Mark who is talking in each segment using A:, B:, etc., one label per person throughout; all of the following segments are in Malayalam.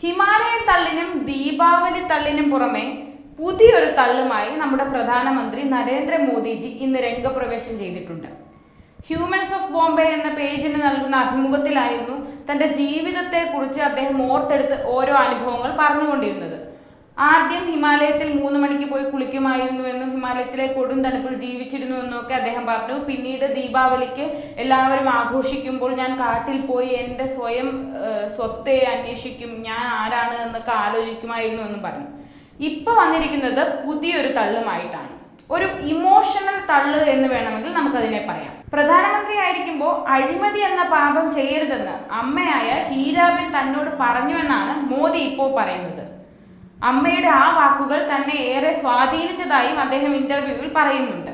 A: ഹിമാലയൻ തള്ളിനും ദീപാവലി തള്ളിനും പുറമെ പുതിയൊരു തള്ളുമായി നമ്മുടെ പ്രധാനമന്ത്രി നരേന്ദ്രമോദിജി ഇന്ന് രംഗപ്രവേശം ചെയ്തിട്ടുണ്ട്. ഹ്യൂമൻസ് ഓഫ് ബോംബെ എന്ന പേജിന് നൽകുന്ന അഭിമുഖത്തിലായിരുന്നു തന്റെ ജീവിതത്തെ കുറിച്ച് അദ്ദേഹം ഓർത്തെടുത്ത് ഓരോ അനുഭവങ്ങൾ പറഞ്ഞുകൊണ്ടിരുന്നത്. ആദ്യം ഹിമാലയത്തിൽ മൂന്ന് മണിക്ക് പോയി കുളിക്കുമായിരുന്നുവെന്നും ഹിമാലയത്തിലെ കൊടും തണുപ്പിൽ ജീവിച്ചിരുന്നുവെന്നും ഒക്കെ അദ്ദേഹം പറഞ്ഞു. പിന്നീട് ദീപാവലിക്ക് എല്ലാവരും ആഘോഷിക്കുമ്പോൾ ഞാൻ കാട്ടിൽ പോയി എന്റെ സ്വയം സ്വത്തെ അന്വേഷിക്കും ഞാൻ ആരാണ് എന്നൊക്കെ ആലോചിക്കുമായിരുന്നു എന്നും പറഞ്ഞു. ഇപ്പൊ വന്നിരിക്കുന്നത് പുതിയൊരു തള്ളുമായിട്ടാണ്. ഒരു ഇമോഷണൽ തള്ളു എന്ന് വേണമെങ്കിൽ നമുക്കതിനെ പറയാം. പ്രധാനമന്ത്രി ആയിരിക്കുമ്പോൾ അഴിമതി എന്ന പാപം ചെയ്യരുതെന്ന് അമ്മയായ ഹീരാബൻ തന്നോട് പറഞ്ഞുവെന്നാണ് മോദി ഇപ്പോൾ പറയുന്നത്. അമ്മയുടെ ആ വാക്കുകൾ തന്നെ ഏറെ സ്വാധീനിച്ചതായും അദ്ദേഹം ഇന്റർവ്യൂവിൽ പറയുന്നുണ്ട്.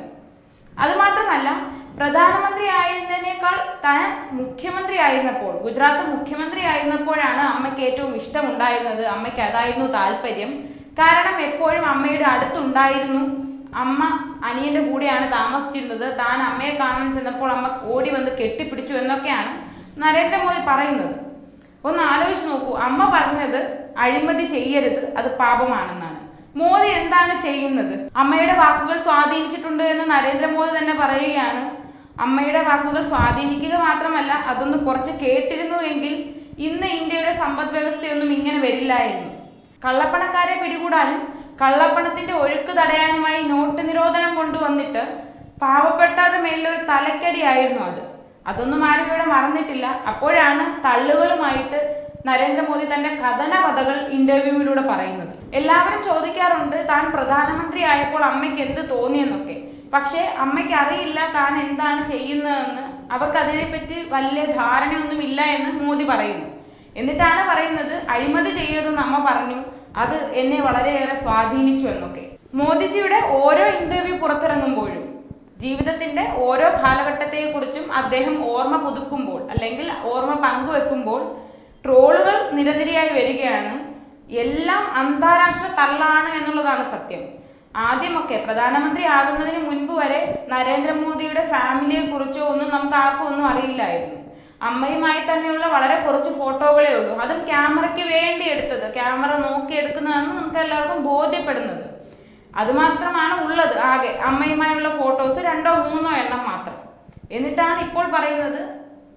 A: അതുമാത്രമല്ല പ്രധാനമന്ത്രി ആയിരുന്നതിനേക്കാൾ താൻ മുഖ്യമന്ത്രി ആയിരുന്നപ്പോൾ ഗുജറാത്ത് മുഖ്യമന്ത്രി ആയിരുന്നപ്പോഴാണ് അമ്മയ്ക്ക് ഏറ്റവും ഇഷ്ടമുണ്ടായിരുന്നത് അമ്മയ്ക്ക് അതായിരുന്നു താല്പര്യം. കാരണം എപ്പോഴും അമ്മയുടെ അടുത്തുണ്ടായിരുന്നു. അമ്മ അനിയന്റെ കൂടെയാണ് താമസിച്ചിരുന്നത്. താൻ അമ്മയെ കാണാൻ ചെന്നപ്പോൾ അമ്മ ഓടി വന്ന് കെട്ടിപ്പിടിച്ചു എന്നൊക്കെയാണ് നരേന്ദ്രമോദി പറയുന്നത്. ഒന്ന് ആലോചിച്ച് നോക്കൂ അമ്മ പറഞ്ഞത് അഴിമതി ചെയ്യരുത് അത് പാപമാണെന്നാണ്. മോദി എന്താണ് ചെയ്യുന്നത്? അമ്മയുടെ വാക്കുകൾ സ്വാധീനിച്ചിട്ടുണ്ട് എന്ന് നരേന്ദ്രമോദി തന്നെ പറയുകയാണ്. അമ്മയുടെ വാക്കുകൾ സ്വാധീനിക്കുക മാത്രമല്ല അതൊന്ന് കുറച്ച് കേട്ടിരുന്നുവെങ്കിൽ ഇന്ന് ഇന്ത്യയുടെ സമ്പദ് വ്യവസ്ഥയൊന്നും ഇങ്ങനെ വരില്ലായിരുന്നു. കള്ളപ്പണക്കാരെ പിടികൂടാനും കള്ളപ്പണത്തിന്റെ ഒഴുക്ക് തടയാനുമായി നോട്ട് നിരോധനം കൊണ്ടുവന്നിട്ട് പാവപ്പെട്ടവരുടെ മേലൊരു തലക്കടിയായിരുന്നു അത്. അതൊന്നും ആരും ഇവിടെ മറന്നിട്ടില്ല. അപ്പോഴാണ് തള്ളുകളുമായിട്ട് നരേന്ദ്രമോദി തന്റെ കഥന കഥകൾ ഇന്റർവ്യൂവിലൂടെ പറയുന്നത്. എല്ലാവരും ചോദിക്കാറുണ്ട് താൻ പ്രധാനമന്ത്രി ആയപ്പോൾ അമ്മയ്ക്ക് എന്ത് തോന്നിയെന്നൊക്കെ. പക്ഷേ അമ്മയ്ക്ക് അറിയില്ല താൻ എന്താണ് ചെയ്യുന്നതെന്ന്. അവർക്ക് അതിനെപ്പറ്റി വലിയ ധാരണയൊന്നും ഇല്ല എന്ന് മോദി പറയുന്നു. എന്നിട്ടാണ് പറയുന്നത് അഴിമതി ചെയ്യരുതെന്ന് അമ്മ പറഞ്ഞു. അത് എന്നെ വളരെയേറെ സ്വാധീനിച്ചു എന്നൊക്കെ. മോദിജിയുടെ ഓരോ ഇന്റർവ്യൂ പുറത്തിറങ്ങുമ്പോഴും ജീവിതത്തിന്റെ ഓരോ കാലഘട്ടത്തെക്കുറിച്ചും അദ്ദേഹം ഓർമ്മ പുതുക്കുമ്പോൾ അല്ലെങ്കിൽ ഓർമ്മ പങ്കുവെക്കുമ്പോൾ ട്രോളുകൾ നിരനിരയായി വരികയാണ്. എല്ലാം അന്താരാഷ്ട്ര തള്ളാണ് എന്നുള്ളതാണ് സത്യം. ആദ്യമൊക്കെ പ്രധാനമന്ത്രി ആകുന്നതിന് മുൻപ് വരെ നരേന്ദ്രമോദിയുടെ ഫാമിലിയെ കുറിച്ചോ ഒന്നും നമുക്ക് ആർക്കും ഒന്നും അറിയില്ലായിരുന്നു. അമ്മയുമായി തന്നെയുള്ള വളരെ കുറച്ച് ഫോട്ടോകളേ ഉള്ളൂ. അതും ക്യാമറയ്ക്ക് വേണ്ടി എടുത്തത് ക്യാമറ നോക്കി എടുക്കുന്നതെന്ന് നമുക്ക് എല്ലാവർക്കും ബോധ്യപ്പെടുന്നത്. അതുമാത്രമാണ് ഉള്ളത്. ആകെ അമ്മയുമായുള്ള ഫോട്ടോസ് രണ്ടോ മൂന്നോ എണ്ണം മാത്രം. എന്നിട്ടാണ് ഇപ്പോൾ പറയുന്നത്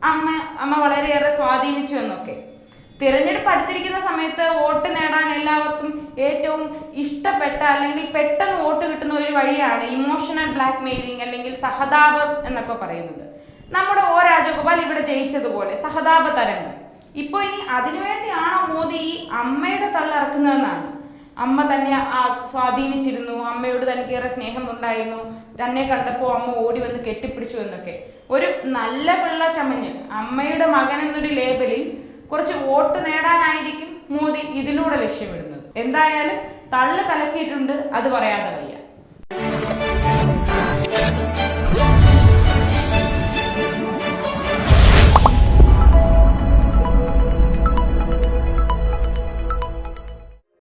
A: അമ്മ അമ്മ വളരെയേറെ സ്വാധീനിച്ചു എന്നൊക്കെ. തിരഞ്ഞെടുപ്പ് അടുത്തിരിക്കുന്ന സമയത്ത് വോട്ട് നേടാൻ എല്ലാവർക്കും ഏറ്റവും ഇഷ്ടപ്പെട്ട അല്ലെങ്കിൽ പെട്ടെന്ന് വോട്ട് കിട്ടുന്ന ഒരു വഴിയാണ് ഇമോഷണൽ ബ്ലാക്ക് മെയിലിംഗ് അല്ലെങ്കിൽ സഹതാപം എന്നൊക്കെ പറയുന്നത്. നമ്മുടെ ഓ രാജഗോപാൽ ഇവിടെ ജയിച്ചതുപോലെ സഹതാപ തരംഗം. ഇപ്പോൾ ഇനി അതിനുവേണ്ടിയാണോ മോദി ഈ അമ്മയുടെ തള്ളിറക്കുന്നതെന്നാണ് അമ്മ തന്നെ സ്വാധീനിച്ചിരുന്നു അമ്മയോട് തനിക്കേറെ സ്നേഹം ഉണ്ടായിരുന്നു തന്നെ കണ്ടപ്പോൾ അമ്മ ഓടി വന്ന് കെട്ടിപ്പിടിച്ചു എന്നൊക്കെ. ഒരു നല്ല പിള്ള ചമഞ്ഞ് അമ്മയുടെ മകൻ എന്നൊരു ലേബലിൽ കുറച്ച് വോട്ട് നേടാനായിരിക്കും മോദി ഇതിലൂടെ ലക്ഷ്യമിടുന്നത്. എന്തായാലും തള്ളു കലക്കിയിട്ടുണ്ട് അത് പറയാതെ വയ്യ.